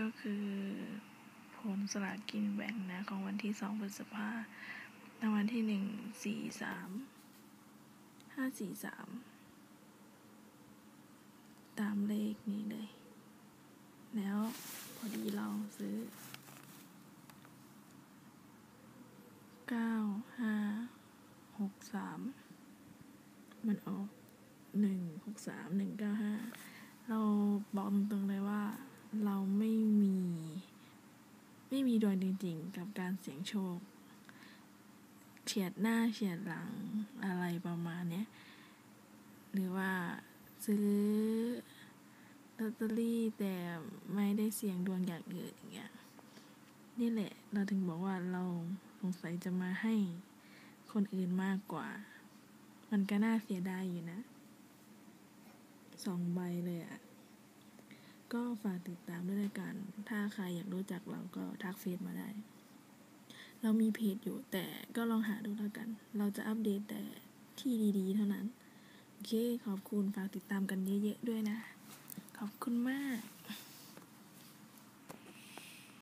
ก็คือผลสลากกินแบ่งนะ ของวันที่สองพฤษภาคมราวัลที่หนึ่งสี่สามห้าสี่สามตามเลขนี้เลย แล้วพอดีเราซื้อเก้าห้าหกสามมันออกหนึ่งหกสามหนึ่งเก้าห้าเราบอกตรงๆเลยว่าเราไม่ม มีดวงจริงๆ กับการเสี่ยงโชค เฉียดหน้าเฉียดหลังอะไรประมาณเนี้ย หรือว่าซื้อลอตเตอรี่แต่ไม่ได้เสี่ยงดวงอย่างอื่นอย่างเงี้ยนี่แหละ เราถึงบอกว่าเราสงสัยจะมาให้คนอื่นมากกว่า มันก็น่าเสียดายอยู่นะสองใบเลยอะ่ะ ก็ฝากติดตามด้วยละกัน ใครอยากรู้จักเราก็ทักเฟซมาได้ เรามีเพจอยู่แต่ก็ลองหาดูแล้วกัน เราจะอัปเดตแต่ที่ดีๆ เท่านั้น โอเค ขอบคุณฝากติดตามกันเยอะๆด้วยนะ ขอบคุณมาก